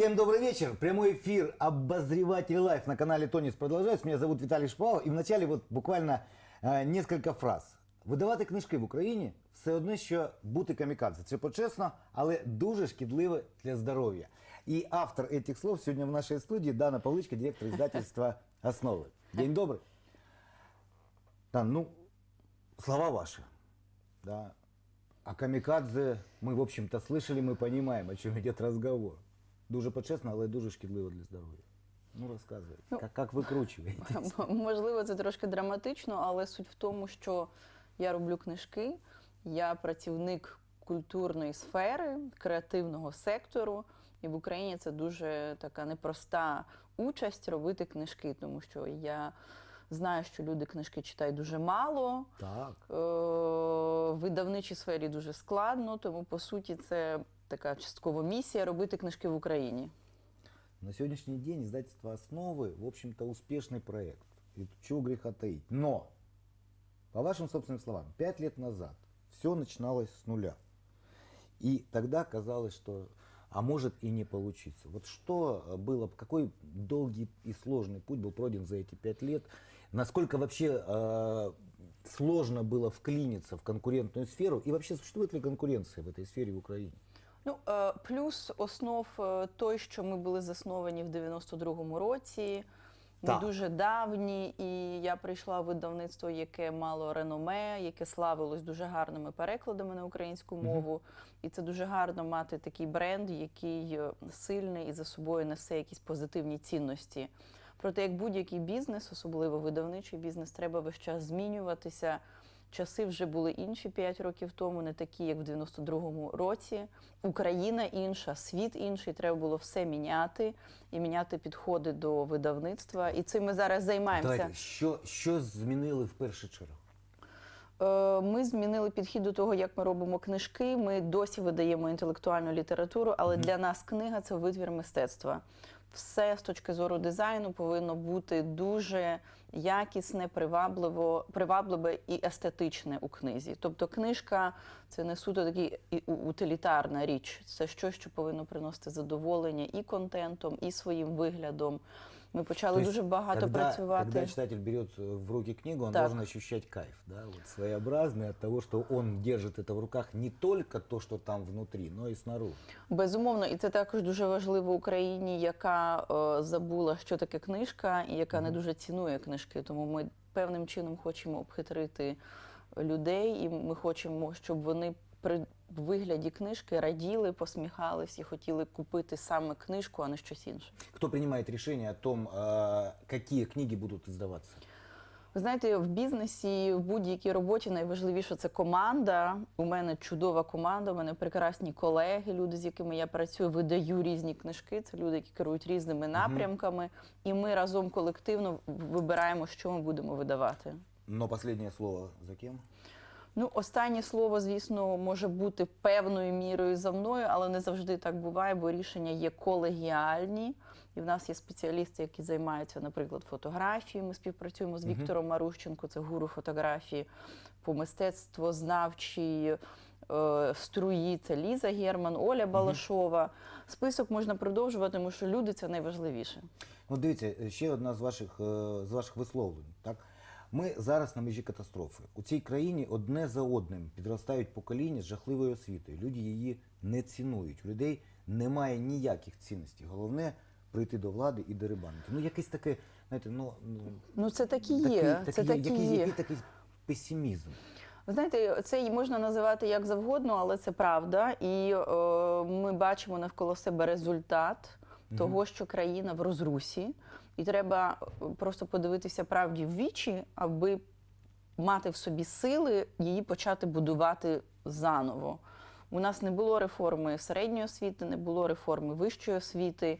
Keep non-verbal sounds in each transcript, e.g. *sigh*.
Всем добрый вечер. Прямой эфир «Обозреватель лайф» на канале Тонис продолжается. Меня зовут Виталий Шпалов. И вначале вот буквально е, несколько фраз. Видавати книжки в Україні все одно, що бути камікадзе. Це почесно, але дуже шкідливо для здоров'я. І автор этих слов сьогодні в нашій студії Дана Павличка, директор издательства «Основы». День добрый. Дан, ну, слова ваши. Да. А камікадзе ми, в общем-то, слышали, ми понимаем, о чому йде розговор. Дуже почесно, але дуже шкідливо для здоров'я. Ну, розказуйте, Ну, як, як викручуєте? *laughs* Можливо, це трошки драматично, але суть в тому, що я роблю книжки, я працівник культурної сфери, креативного сектору. І в Україні це дуже така непроста участь робити книжки, тому що я знаю, що люди книжки читають дуже мало. Так. Е, В видавничій сфері дуже складно, тому по суті це така часткова місія робити книжки в Україні. На сегодняшний день издательство «Основы», в общем-то, успешный проект. И чего греха таить. Но, по вашим собственным словам, пять лет назад все начиналось с нуля. И тогда казалось, что, а может и не получиться. Вот что э, было, какой долгий и сложный путь был пройден за эти пять лет? Насколько вообще э, сложно было вклиниться в конкурентную сферу? И вообще существует ли конкуренция в этой сфере в Украине? Ну, е, плюс основ е, той, що ми були засновані в 92-му році. Ми Так. дуже давні, і я прийшла в видавництво, яке мало реноме, яке славилось дуже гарними перекладами на українську мову. І це дуже гарно мати такий бренд, який е, сильний і за собою несе якісь позитивні цінності. Проте, як будь-який бізнес, особливо видавничий бізнес, треба весь час змінюватися. Часи вже були інші 5 років тому, не такі, як в 92-му році. Україна інша, світ інший. Треба було все міняти і міняти підходи до видавництва. І цим ми зараз займаємося. Давайте, що, що змінили в першу чергу? Е, Ми змінили підхід до того, як ми робимо книжки. Ми досі видаємо інтелектуальну літературу, але для нас книга це витвір мистецтва. Все з точки зору дизайну повинно бути дуже якісне, привабливо, привабливе і естетичне у книзі. Тобто, книжка це не суто такий утилітарна річ. Це щось, що повинно приносити задоволення і контентом, і своїм виглядом. Ми почали То есть, дуже багато когда, працювати. Когда читатель берет э, в руки книгу, он Так. должен ощущать кайф, да, вот своеобразный от того, что он держит это в руках не только то, что там внутри, но и снаружи. Безумовно, і це також дуже важливо Україні, яка е, забула, що таке книжка, і яка не дуже цінує книжки. Тому ми певним чином хочемо обхитрити людей, і ми хочемо, щоб вони при вигляді книжки раділи, посміхались і хотіли купити саме книжку, а не щось інше. Кто принимает решение о том, какие книги будут издаваться? Ви знаєте, в бізнесі, в будь-якій роботі найважливіше це команда. У мене чудова команда, у мене прекрасні колеги, люди, з якими я працюю, видаю різні книжки. Це люди, які керують різними напрямками. І ми разом колективно вибираємо, що ми будемо видавати. Но последнее слово за кем? Ну, останнє слово, звісно, може бути певною мірою за мною, але не завжди так буває, бо рішення є колегіальні. І в нас є спеціалісти, які займаються, наприклад, фотографією. Ми співпрацюємо з Віктором Марущенко, це гуру фотографії по мистецтвознавчій е, струї. Це Ліза Герман, Оля Балашова. Список можна продовжувати, тому що люди це найважливіше. Ну, дивіться, ще одна з ваших, е, з ваших висловлень. Так? Ми зараз на межі катастрофи. У цій країні одне за одним підростають покоління з жахливою освітою. Люди її не цінують. У людей немає ніяких цінностей. Головне прийти до влади і дерибанити. Ну, якийсь таке, знаєте, ну, ну це так і є. такий, це так і є. який такий песимізм. Ви знаєте, це можна називати як завгодно, але це правда. І е, ми бачимо навколо себе результат того, що країна в розрусі, і треба е, просто подивитися правді в вічі, аби мати в собі сили її почати будувати заново. У нас не було реформи середньої освіти, не було реформи вищої освіти.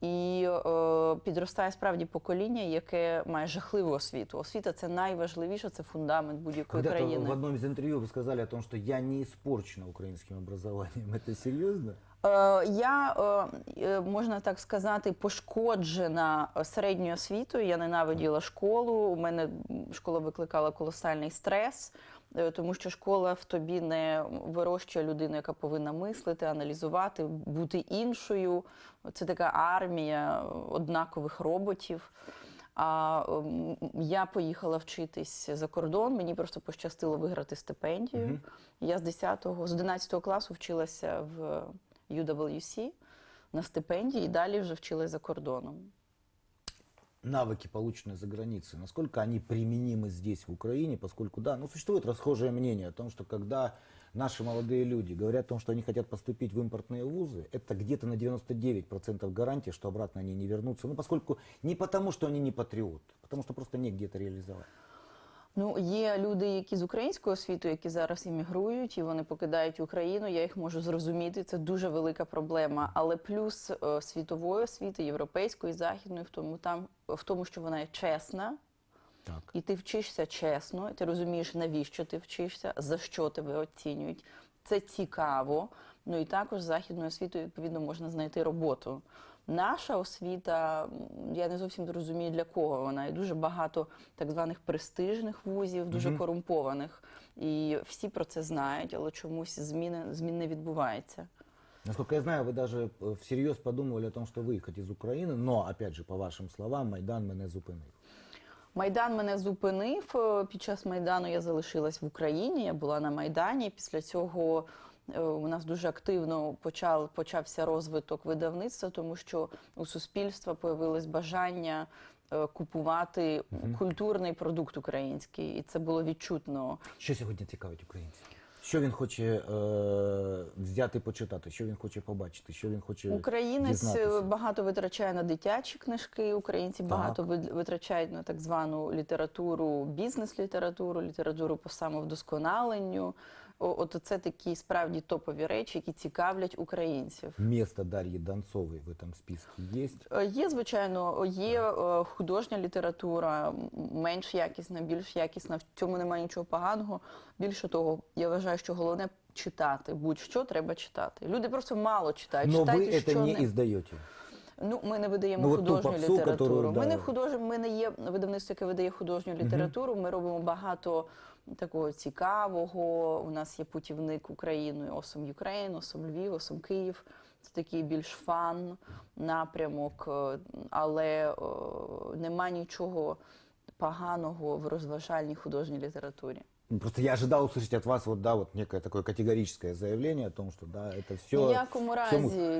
І е, підростає справді покоління, яке має жахливу освіту. Освіта це найважливіше, це фундамент будь-якої країни. в одном из интервью вы сказали о том, что я не испорчена украинским образованием. *laughs* Это серьезно? Е, Я, е, е, можна так сказати, пошкоджена середньою освітою. Я ненавиділа школу. У мене школа викликала колосальний стрес. тому що школа в тобі не вирощує людину, яка повинна мислити, аналізувати, бути іншою. Це така армія однакових роботів. А я поїхала вчитись за кордон. Мені просто пощастило виграти стипендію. Я з 10-го, з 11 класу вчилася в UWC на стипендії і далі вже вчилась за кордоном. навыки, полученные за границей, насколько они применимы здесь, в Украине, поскольку, да, ну, существует расхожее мнение о том, что когда наши молодые люди говорят о том, что они хотят поступить в импортные вузы, это где-то на 99% гарантия, что обратно они не вернутся. Ну, поскольку не потому, что они не патриоты, потому что просто негде это реализовать. Ну, є люди, які з українського світу, які зараз іммігрують, і вони покидають Україну. Я їх можу зрозуміти. Це дуже велика проблема. Але плюс е, світової освіти, європейської, західної, в тому там в тому, що вона є чесна, Так. і ти вчишся чесно, і ти розумієш, навіщо ти вчишся, за що тебе оцінюють. Це цікаво. Ну і також західною освітою відповідно можна знайти роботу. Наша освіта, м, я не зовсім розумію для кого вона. І дуже багато так званих престижних вузів, дуже корумпованих. І всі про це знають, але чомусь зміни змін не відбувається. Насколько я знаю, вы даже э, всерьез подумывали о том, что выехать из Украины, но, опять же, по вашим словам, Майдан мене зупинив. Майдан мене зупинив. Е, Під час Майдану я залишилась в Україні, я була на Майдані. Після цього е, у нас дуже активно почав, почався розвиток видавництва, тому що у суспільства появилось бажання е, купувати культурний продукт український. І це було відчутно. Що сьогодні цікавить українців? Що він хоче е, взяти почитати, що він хоче побачити, що він хоче Українець е, дізнатися? багато витрачає на дитячі книжки. Українці Так. багато витрачають на так звану літературу, бізнес-літературу, літературу по самовдосконаленню. О- От це такі справді топові речі, які цікавлять українців. Место Дарьи Донцовой в этом списке есть? Е, Є, звичайно, є е, художня література, м, менш якісна, більш якісна. В цьому немає нічого поганого. Більше того, я вважаю, що головне читати. Будь-що треба читати. Люди просто мало читають. Но вы Читайте, это що не издаете. Ну, ми не видаємо Ну, от ту художню попсу, літературу. которую, Ми да. не худож... ми не є видавництво, яке видає художню літературу. Ми робимо багато такого цікавого. У нас є путівник Україною Осом Юкрейн, Осом Львів, Осом Київ. Це такий більш фан напрямок, е, але е, нема нічого поганого в розважальній художній літературі. Ну, Просто я ожидал услышать от вас вот, да, вот некое такое категорическое заявление о том, что да, это все... Ні в якому разі,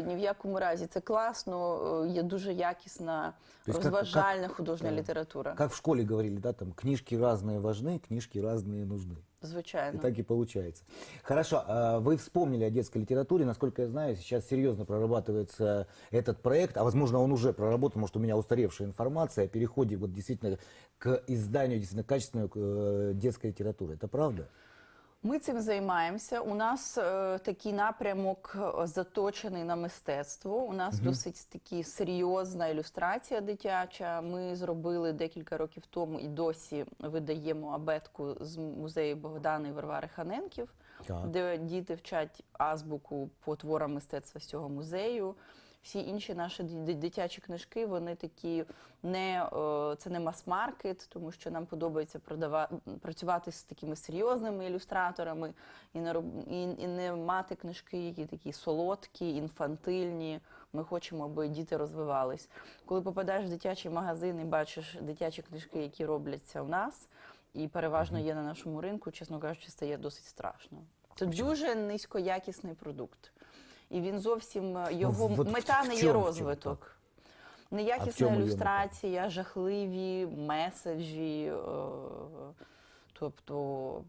ні в якому разі. Це класно, е, є дуже якісна Тобто як- розважальна як- художня да. література. Как в школе говорили, да, там книжки разные важны, книжки разные нужны. И Звичайно. так и получается. Хорошо, а вы вспомнили о детской литературе. Насколько я знаю, сейчас серьезно прорабатывается этот проект, а возможно он уже проработан, может у меня устаревшая информация о переходе вот действительно к изданию действительно качественной э, детской литературы. Это правда? Ми цим займаємося. У нас е, такий напрямок е, заточений на мистецтво. У нас досить такі серйозна ілюстрація дитяча. Ми зробили декілька років тому і досі видаємо абетку з музею Богдана і Варвари Ханенків, Так. де діти вчать азбуку по творам мистецтва з цього музею. Всі інші наші дитячі книжки, вони такі не е, це не мас-маркет, тому що нам подобається продавати працювати з такими серйозними ілюстраторами і не і, і не мати книжки, які такі солодкі, інфантильні. Ми хочемо, аби діти розвивались. Коли попадаєш в дитячий магазин і бачиш дитячі книжки, які робляться у нас, і переважно є на нашому ринку, чесно кажучи, стає досить страшно. Це дуже низькоякісний продукт. І він зовсім е, його Ну, мета не є розвиток. Неякісна ілюстрація, жахливі меседжі, е, тобто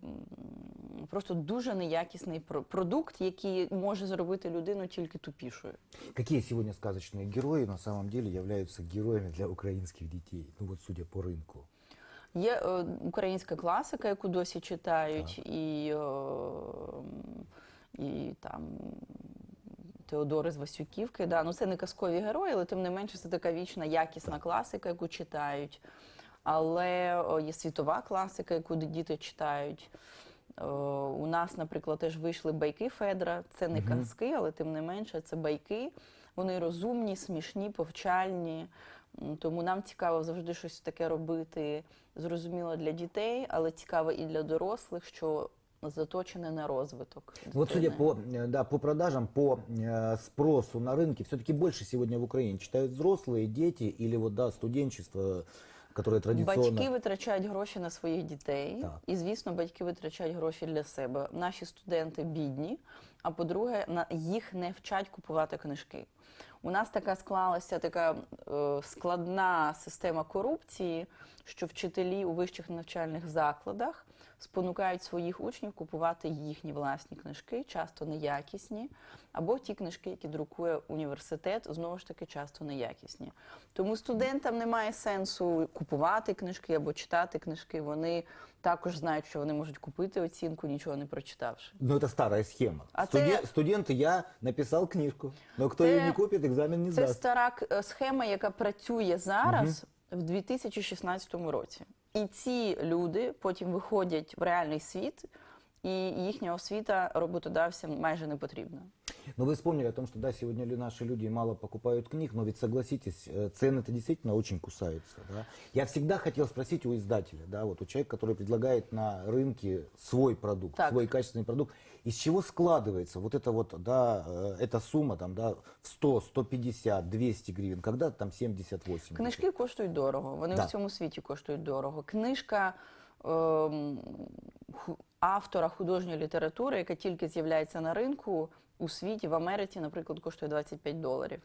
просто дуже неякісний продукт, який може зробити людину тільки тупішою. Какие сегодня сказочные герои на самом деле являются героями для украинских детей? Ну вот судя по рынку. Є е, українська класика, яку досі читають, і, е, і там Теодор із Васюківки. Да. Ну, це не казкові герої, але тим не менше це така вічна якісна класика, яку читають. Але о, є світова класика, яку діти читають. У нас, наприклад, теж вийшли байки Федра. Це не казки, але тим не менше це байки. Вони розумні, смішні, повчальні. Тому нам цікаво завжди щось таке робити, зрозуміло для дітей, але цікаво і для дорослих, що заточене на розвиток. Вот судя дитини. по, э, да, по продажам, по э, спросу на рынке, все-таки больше сегодня в Украине читают взрослые, дети или вот, да, студенчество, которое традиционно... Батьки витрачають гроші на своїх дітей, Так. і звісно, батьки витрачають гроші для себе. Наші студенти бідні. А по-друге, на їх не вчать купувати книжки. У нас така склалася така е, складна система корупції, що вчителі у вищих навчальних закладах спонукають своїх учнів купувати їхні власні книжки, часто неякісні, або ті книжки, які друкує університет, знову ж таки часто неякісні. Тому студентам немає сенсу купувати книжки або читати книжки. Вони також знають, що вони можуть купити оцінку, нічого не прочитавши. Ну, это старая схема. А Студен- це- Студенты, я написал книжку, но кто Це- ее не купит, экзамен не Це сдаст. стара к- е, схема, яка працює зараз в 2016 році. і ці люди потім виходять в реальний світ, і їхня освіта роботодавцям майже не потрібна. Но вы вспомнили о том, что да, сегодня ли наши люди мало покупают книг, но ведь согласитесь, э, цены-то действительно очень кусаются. Да? Я всегда хотел спросить у издателя, да, вот у человека, который предлагает на рынке свой продукт, Так. свой качественный продукт, из чего складывается вот эта вот, да, э, эта сумма там, да, в 100, 150, 200 гривен, когда там 78. Книжки коштують дорого. Вони Да. в цьому світі коштують дорого. Книжка ем, ху- автора художньої літератури, яка тільки з'являється на ринку. у світі в Америці, наприклад, коштує 25 доларів.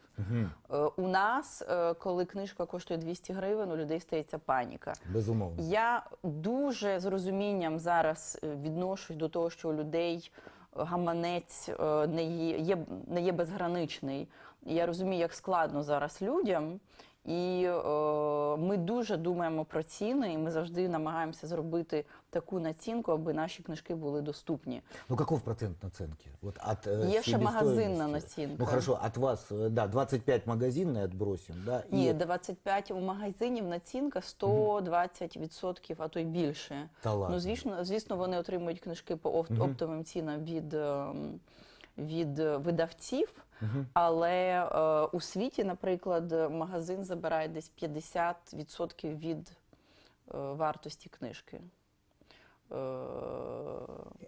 Е, У нас, е, коли книжка коштує 200 гривень, у людей стається паніка. Безумовно. Я дуже з розумінням зараз е, відношусь до того, що у людей гаманець не є, не є безграничний. Я розумію, як складно зараз людям. І е, ми дуже думаємо про ціни, і ми завжди намагаємося зробити таку націнку, аби наші книжки були доступні. Ну каков процент наценки? Вот от, э, Є ще магазинна націнка. Ну хорошо, от вас, э, да, 25 магазинной отбросим, да? Ні, и- 25 у магазинів націнка 120%, а то й більше. Та ладно. Ну, звісно, звісно, вони отримують книжки по офт- оптовим цінам від, ем, від е, видавців, але е, у світі, наприклад, магазин забирає десь 50% від е, вартості книжки. Е,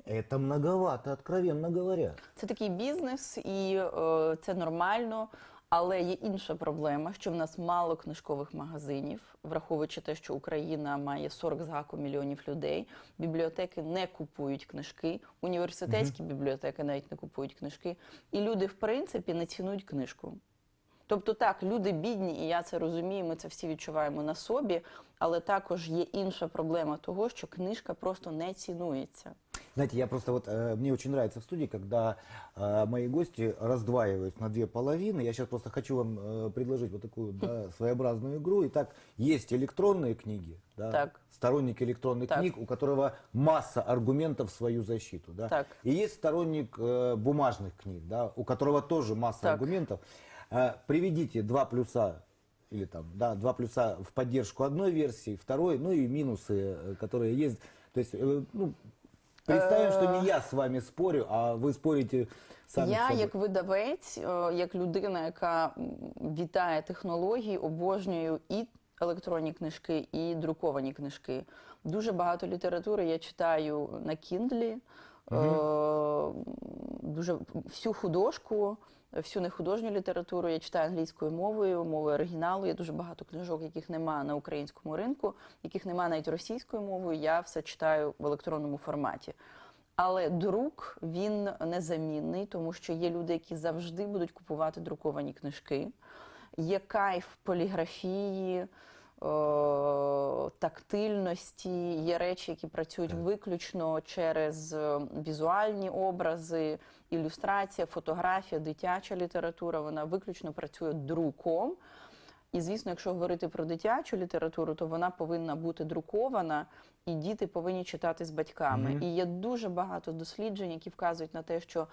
Это многовато, откровенно говоря. Це такий бізнес, і е, це нормально. Але є інша проблема, що в нас мало книжкових магазинів, враховуючи те, що Україна має 40 з гаком мільйонів людей. Бібліотеки не купують книжки, університетські бібліотеки навіть не купують книжки. І люди, в принципі, не цінують книжку. Тобто, так, люди бідні, і я це розумію, ми це всі відчуваємо на собі, але також є інша проблема того, що книжка просто не цінується. Знаете, я просто вот, э, мне очень нравится в студии, когда э, мои гости раздваиваются на две половины. Я сейчас просто хочу вам э, предложить вот такую да, своеобразную игру. Итак, есть электронные книги, да, Так. сторонник электронных Так. книг, у которого масса аргументов в свою защиту. Да? Так. И есть сторонник э, бумажных книг, да, у которого тоже масса Так. аргументов. Э, приведите два плюса или там, да, два плюса в поддержку одной версии, второй, ну и минусы, э, которые есть. То есть, э, ну, представим, что не я с вами спорю, а вы спорите сами с Я, собой. як видавець, е, як людина, яка м, вітає технології, обожнюю і електронні книжки, і друковані книжки. Дуже багато літератури я читаю на Кіндлі. Дуже всю художку, всю нехудожню літературу я читаю англійською мовою, мовою оригіналу. Є дуже багато книжок, яких немає на українському ринку, яких немає навіть російською мовою. Я все читаю в електронному форматі. Але друк він незамінний, тому що є люди, які завжди будуть купувати друковані книжки. Є кайф поліграфії, е, тактильності, є речі, які працюють виключно через візуальні образи, ілюстрація, фотографія, дитяча література. Вона виключно працює друком. І звісно, якщо говорити про дитячу літературу, то вона повинна бути друкована, і діти повинні читати з батьками. І є дуже багато досліджень, які вказують на те, що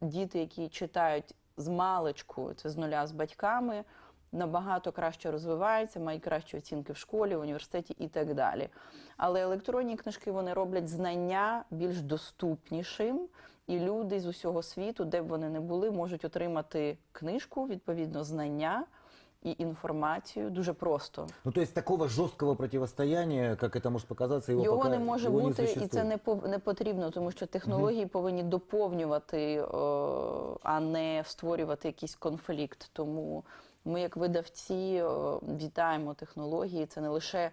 діти, які читають з маличку, це з нуля з батьками, набагато краще розвиваються, мають кращі оцінки в школі, в університеті і так далі. Але електронні книжки вони роблять знання більш доступнішим, і люди з усього світу, де б вони не були, можуть отримати книжку, відповідно, знання і інформацію дуже просто. Ну, то есть такого жесткого противостояния, как это может показаться, его, Його пока не може его бути, і существует. це не пов- не потрібно, тому що технології повинні доповнювати, е, а не створювати якийсь конфлікт. Тому ми, як видавці, е, вітаємо технології. Це не лише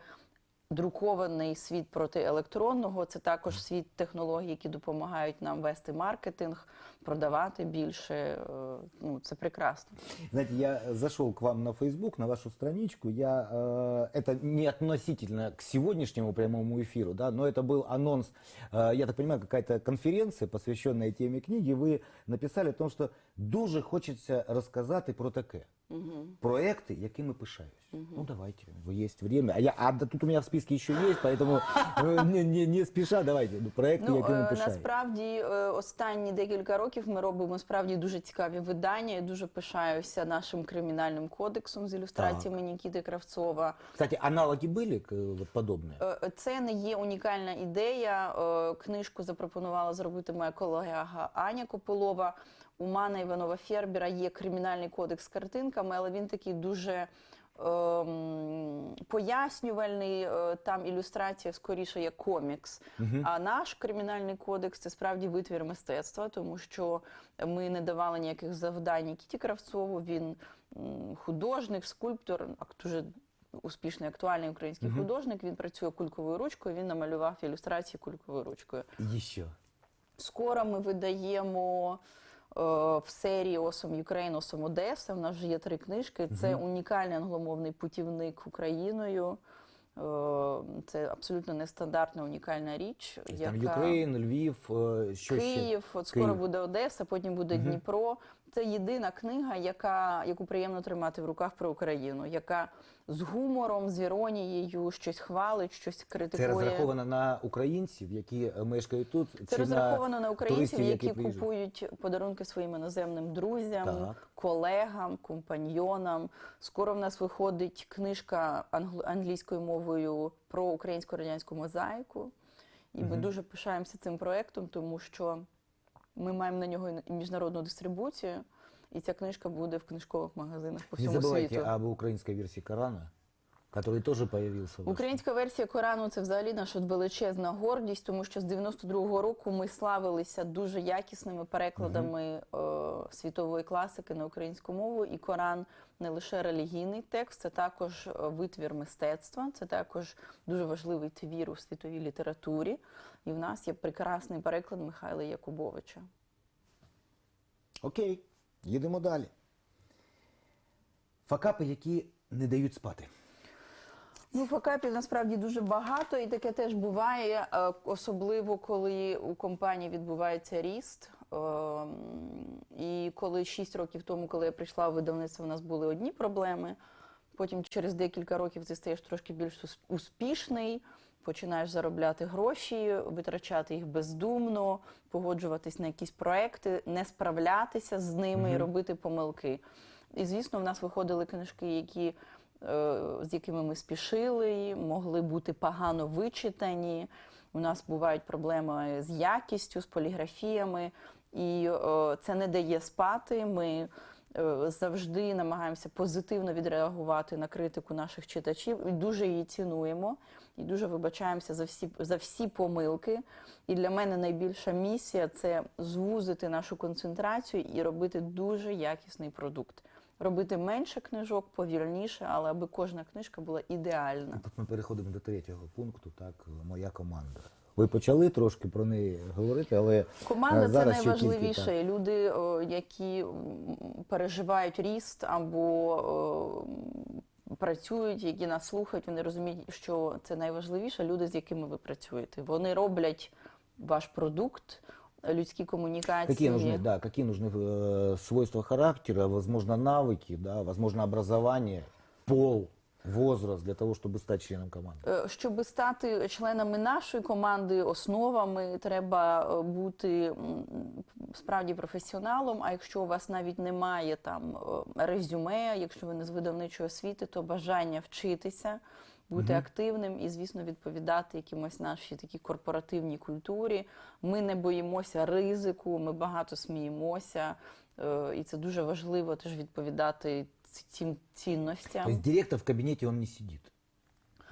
друкований світ проти електронного, це також світ технологій, які допомагають нам вести маркетинг, продавати більше. Е, Ну, це прекрасно. Знаете, я зашел к вам на Facebook, на вашу страничку. Я, э, это не относительно к сегодняшнему прямому эфиру, да, но это был анонс, э, я так понимаю, какая-то конференция, посвященная теме книги. Вы написали о том, что дуже хочеться розказати про таке. Проекти, якими пишаюсь. Ну давайте, вы есть время. А я, а да, тут у меня в списке еще есть, поэтому э, не, не, не спеша, давайте. Ну, проекти, Ну якими е, пишаюсь. насправді е, останні декілька років ми робимо справді дуже цікаві видання. Я дуже пишаюся нашим кримінальним кодексом з ілюстраціями Нікіти Кравцова. Кстати, аналоги были э, вот подобные? Е, Це не є унікальна ідея. Е, Книжку запропонувала зробити моя колега Аня Копилова. У Мана Іванова Фербера є кримінальний кодекс з картинками, але він такий дуже ем, пояснювальний. Е, Там ілюстрація скоріше як комікс. А наш кримінальний кодекс це справді витвір мистецтва, тому що ми не давали ніяких завдань Нікіті Кравцову. Він художник, скульптор, дуже успішний актуальний український художник. Він працює кульковою ручкою. Він намалював ілюстрації кульковою ручкою. Еще. Скоро ми видаємо в серії Осом Ukraine, Осом Одеса. У нас вже є три книжки. Це унікальний англомовний путівник Україною. Е, Це абсолютно нестандартна унікальна річ. Там яка... Там Украина, Львів, що що ще? Київ, от скоро Київ. буде Одеса, потім буде Дніпро. Це єдина книга, яка, яку приємно тримати в руках про Україну, яка з гумором, з іронією щось хвалить, щось Це критикує. розраховано на українців, які мешкають тут. Це чи розраховано на українців, туристів, які приїжджають? купують подарунки своїм іноземним друзям, Так. колегам, компаньйонам. Скоро в нас виходить книжка англ- англійською мовою про українську радянську мозаїку. І ми дуже пишаємося цим проєктом, тому що ми маємо на нього міжнародну дистрибуцію, і ця книжка буде в книжкових магазинах по Не забувайте світу. об украинской версии Корана, появился. у вас. Українська версія Корану це взагалі наша величезна гордість, тому що з 92-го року ми славилися дуже якісними перекладами е, світової класики на українську мову. І Коран не лише релігійний текст, це також е, витвір мистецтва, це також дуже важливий твір у світовій літературі. І в нас є прекрасний переклад Михайла Якубовича. Окей, їдемо далі. Факапи, які не дають спати. Ну, факапів насправді дуже багато, і таке теж буває, е, особливо коли у компанії відбувається ріст. Ем, І коли 6 років тому, коли я прийшла в видавництво, у нас були одні проблеми. Потім через декілька років ти стаєш трошки більш успішний, починаєш заробляти гроші, витрачати їх бездумно, погоджуватись на якісь проекти, не справлятися з ними і робити помилки. І звісно, в нас виходили книжки, які з якими ми спішили, могли бути погано вичитані. У нас бувають проблеми з якістю, з поліграфіями, і е, це не дає спати. Ми е, завжди намагаємося позитивно відреагувати на критику наших читачів і дуже її цінуємо. І дуже вибачаємося за всі за всі помилки. І для мене найбільша місія це звузити нашу концентрацію і робити дуже якісний продукт. Робити менше книжок, повільніше, але аби кожна книжка була ідеальна. Тут ми переходимо до третього пункту, так, моя команда. Ви почали трошки про неї говорити, але Команда е, це зараз тільки найважливіше. Люди, які переживають ріст або працюють, які нас слухають, вони розуміють, що це найважливіше люди, з якими ви працюєте. Вони роблять ваш продукт, людські комунікації. Какие нужны, да, какие нужны э, свойства характера, возможно, навыки, да, возможно, образование, пол, возраст для того, чтобы стать членом команды? Е, Щоб стати членами нашої команди, основами треба е, бути м, справді професіоналом. А якщо у вас навіть немає там е, резюме, якщо ви не з видавничої освіти, то бажання вчитися, бути активним і, звісно, відповідати якимось нашій такій корпоративній культурі. Ми не боїмося ризику, ми багато сміємося. Е, І це дуже важливо теж відповідати цим цінностям. То есть директор в кабинете он не сидит.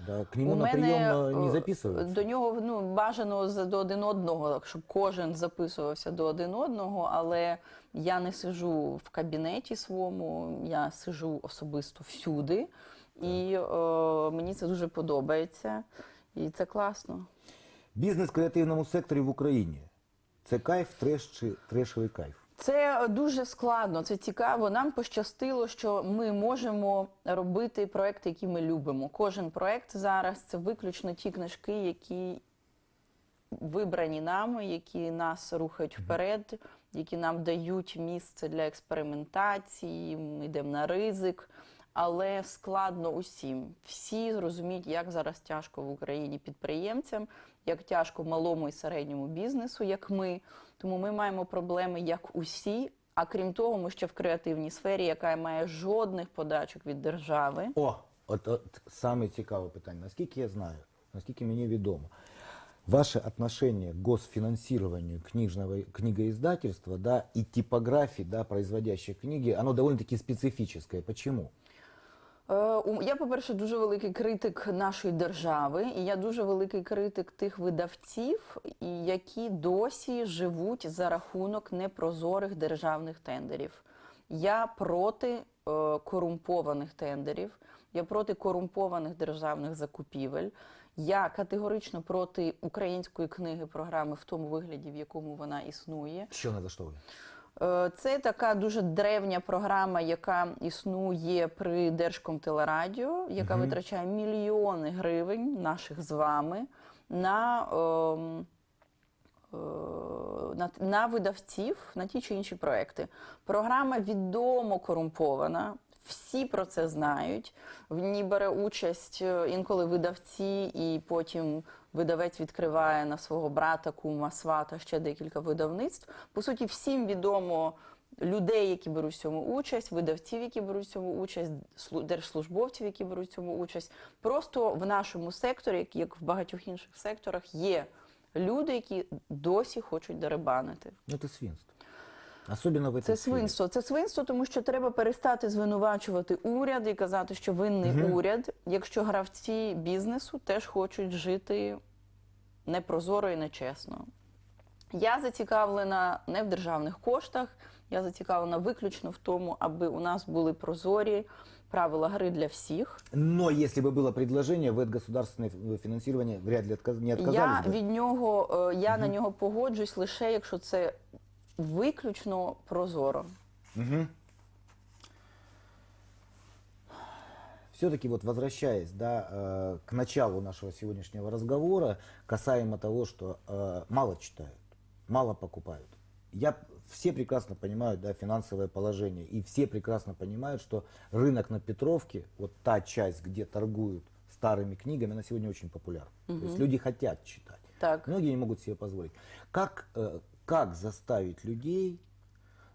Да, к нему У на мене, прием э, не е. До нього ну, бажано до один одного, щоб кожен записувався до один одного, але я не сижу в кабінеті своєму, я сижу особисто всюди. І е, мені це дуже подобається. І це класно. Бізнес в креативному секторі в Україні. Це кайф, треш чи трешовий кайф? Це дуже складно, це цікаво. Нам пощастило, що ми можемо робити проекти, які ми любимо. Кожен проект зараз це виключно ті книжки, які вибрані нами, які нас рухають вперед, які нам дають місце для експериментації. Ми йдемо на ризик. Але складно усім. Всі зрозуміють, як зараз тяжко в Україні підприємцям, як тяжко малому і середньому бізнесу, як ми. Тому ми маємо проблеми як усі. А крім того, ми ще в креативній сфері, яка має жодних подачок від держави. О, от, от саме цікаве питання. Наскільки я знаю, наскільки мені відомо, ваше отношение к госфинансированию книжного, книгоиздательства да, и типографий, да, производящих книги, оно довольно-таки специфическое. Почему? Е, Я, по-перше, дуже великий критик нашої держави, і я дуже великий критик тих видавців, які досі живуть за рахунок непрозорих державних тендерів. Я проти е, корумпованих тендерів, я проти корумпованих державних закупівель. Я категорично проти української книги програми в тому вигляді, в якому вона існує. Що не влаштовує? Е, Це така дуже древня програма, яка існує при Держкомтелерадіо, яка витрачає мільйони гривень наших з вами на, ем, е, на, на видавців на ті чи інші проекти. Програма відомо корумпована. Всі про це знають. В ній бере участь е, інколи видавці, і потім видавець відкриває на свого брата, кума, свата ще декілька видавництв. По суті, всім відомо людей, які беруть в цьому участь, видавців, які беруть в цьому участь, держслужбовців, які беруть в цьому участь. Просто в нашому секторі, як- в багатьох інших секторах, є люди, які досі хочуть деребанити. Ну, це свинство. Особенно в этой Це сфере. свинство. Це свинство, тому що треба перестати звинувачувати уряд і казати, що винний уряд, якщо гравці бізнесу теж хочуть жити непрозоро і нечесно. Я зацікавлена не в державних коштах, я зацікавлена виключно в тому, аби у нас були прозорі правила гри для всіх. Но если бы было предложение, вы от государственного финансирования вряд ли отказ- не отказались Я бы. від нього, е, я на нього погоджусь лише якщо це виключно прозоро. Все-таки вот возвращаясь да, э, к началу нашего сегодняшнего разговора, касаемо того, что э, мало читают, мало покупают. Я, все прекрасно понимают да, финансовое положение, и все прекрасно понимают, что рынок на Петровке, вот та часть, где торгуют старыми книгами, она сегодня очень популярна. То есть люди хотят читать. Так. Многие не могут себе позволить. Как, э, как заставить людей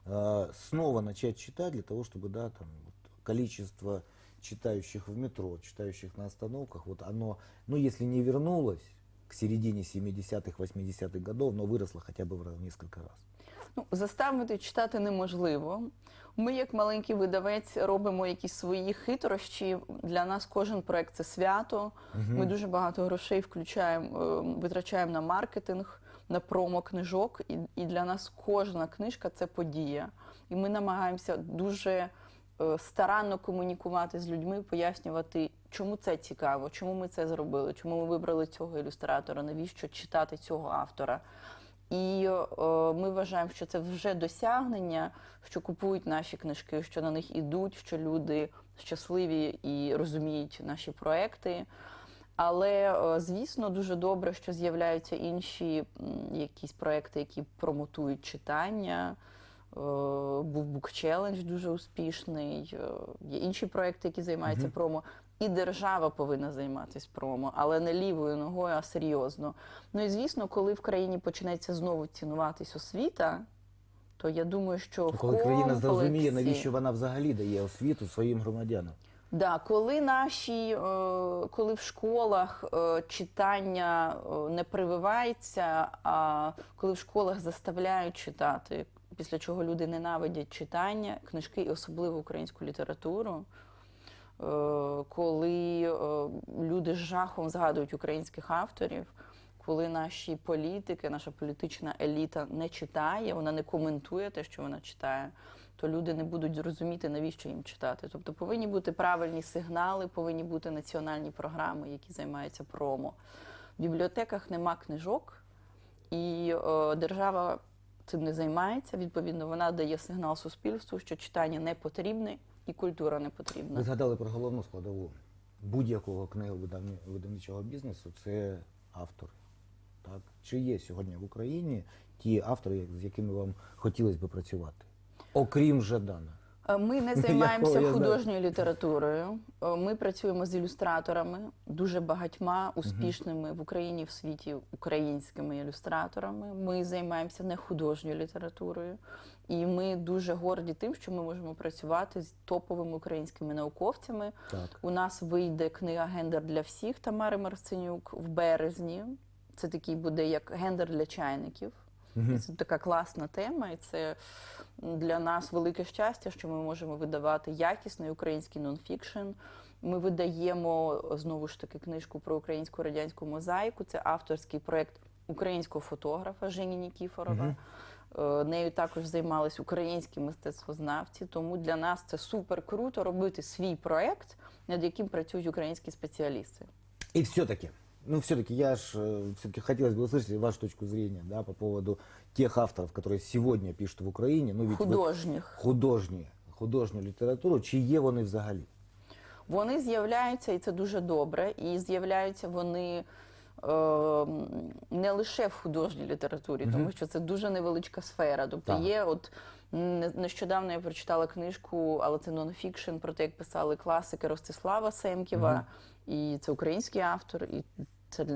э, снова начать читать для того, чтобы да, там, вот, количество читающих в метро, читающих на остановках, вот оно, ну если не вернулось к середине 70-х, 80-х годов, но выросло хотя бы в раз- несколько раз. Ну, заставити читати неможливо. Ми, як маленький видавець, робимо якісь свої хитрощі. Для нас кожен проект це свято. Ми дуже багато грошей включаємо, е, витрачаємо на маркетинг, На промо книжок. І, і для нас кожна книжка це подія. І ми намагаємося дуже е, старанно комунікувати з людьми, пояснювати, чому це цікаво, чому ми це зробили, чому ми вибрали цього ілюстратора, навіщо читати цього автора. І е, ми вважаємо, що це вже досягнення, що купують наші книжки, що на них ідуть, що люди щасливі і розуміють наші проекти. Але, е, звісно, дуже добре, що з'являються інші якісь проекти, які промотують читання. Е, Був Book Challenge дуже успішний. е, Є інші проекти, які займаються промо. І держава повинна займатися промо, але не лівою ногою, а серйозно. Ну і звісно, коли в країні почнеться знову цінуватись освіта, то я думаю, що в Коли країна зрозуміє, навіщо вона взагалі дає освіту своїм громадянам. Да, коли наші, е, коли в школах е, читання е, не прививається, а коли в школах заставляють читати, після чого люди ненавидять читання, книжки і особливо українську літературу. Коли люди з жахом згадують українських авторів, коли наші політики, наша політична еліта не читає, вона не коментує те, що вона читає, то люди не будуть зрозуміти, навіщо їм читати. Тобто повинні бути правильні сигнали, повинні бути національні програми, які займаються промо. В бібліотеках нема книжок, і е, держава цим не займається. Відповідно, вона дає сигнал суспільству, що читання не потрібне і культура не Ви потрібна. згадали про головну складову будь-якого книговидавні- видавничого бізнесу це автори. Так? Чи є сьогодні в Україні ті автори, з якими вам хотілося б працювати? Окрім Жадана. Е, Ми не *laughs* займаємося художньою літературою. Е, Ми працюємо з ілюстраторами, дуже багатьма успішними в Україні в світі українськими ілюстраторами. Ми займаємося не художньою літературою, і ми дуже горді тим, що ми можемо працювати з топовими українськими науковцями. Так. У нас вийде книга Гендер для всіх Тамари Марценюк в березні. Це такий буде як гендер для чайників. І Це така класна тема, і це для нас велике щастя, що ми можемо видавати якісний український нонфікшн. Ми видаємо знову ж таки книжку про українську радянську мозаїку. Це авторський проєкт українського фотографа Жені Нікіфорова. Е, Нею також займались українські мистецтвознавці. Тому для нас це супер круто робити свій проєкт, над яким працюють українські спеціалісти. И все-таки, ну все-таки я ж все-таки хотелось бы услышать вашу точку зрения, да, по поводу тех авторов, которые сегодня пишут в Україні. Ну, ведь ви- Художніх. художні, художню літературу, чи є вони взагалі? Вони з'являються, і це дуже добре. І з'являються вони е, не лише в художній літературі, тому що це дуже невеличка сфера. Тобто Так. є, от не- нещодавно я прочитала книжку, але це нонфікшн про те, як писали класики Ростислава Семківа, і це український автор. І це,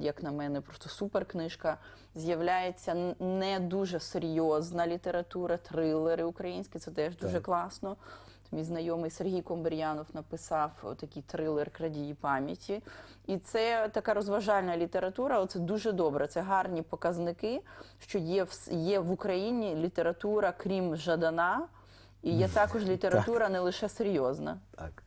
як на мене, просто супер книжка. З'являється не дуже серйозна література, трилери українські, це теж дуже Так. класно. Мій знайомий Сергій Комбер'янов написав такий трилер Крадії пам'яті. І це така розважальна література, це дуже добре. Це гарні показники, що є в, є в Україні література, крім Жадана, і є також література не лише серйозна. Так.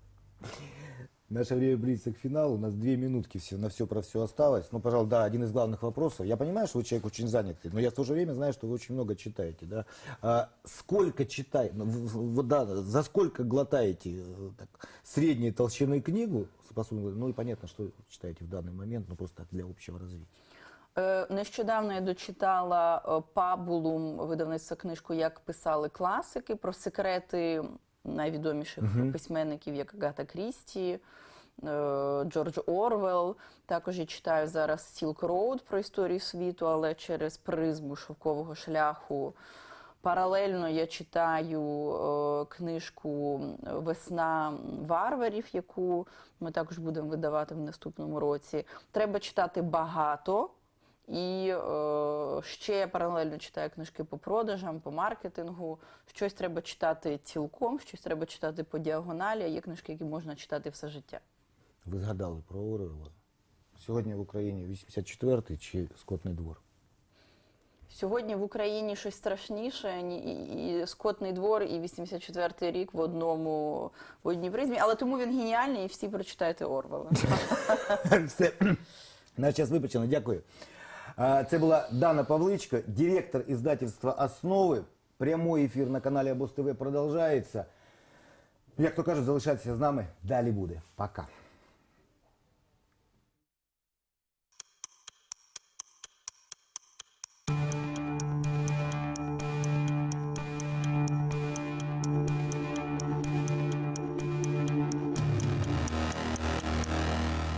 Наше время близится к финалу, у нас две минутки все, на все про все осталось. Ну, пожалуй, да, один из главных вопросов. Я понимаю, что вы человек очень занятый, но я в то же время знаю, что вы очень много читаете, да. А сколько читаете, ну, в- в- вот, да, за сколько глотаете э, так, средней толщины книгу, способны вы- ну и понятно, что читаете в данный момент, но просто для общего развития. Е, Нещодавно я дочитала е, Пабулум видавництва книжку Як писали класики про секрети найвідоміших письменників, як Агата Крісті, е, Джордж Орвел. Також я читаю зараз Silk Road про історію світу, але через призму шовкового шляху. Паралельно я читаю е, книжку Весна варварів, яку ми також будемо видавати в наступному році. Треба читати багато. І е, ще я паралельно читаю книжки по продажам, по маркетингу. Щось треба читати цілком, щось треба читати по діагоналі. а Є книжки, які можна читати все життя. Ви згадали про Орвелла. Сьогодні в Україні 84-й чи Скотний двор? Сьогодні в Україні щось страшніше, ні- і, Скотний двор, і 84-й рік в одному в одній призмі. Але тому він геніальний, і всі прочитайте Орвела. *laughs* Все. *clears throat* Наш час випечено. Дякую. Це була Дана Павличко, директор іздательства Основи. Прямой ефір на каналі Абос ТВ продовжується. Як то кажуть, залишайтеся з нами. Далі буде. Пока.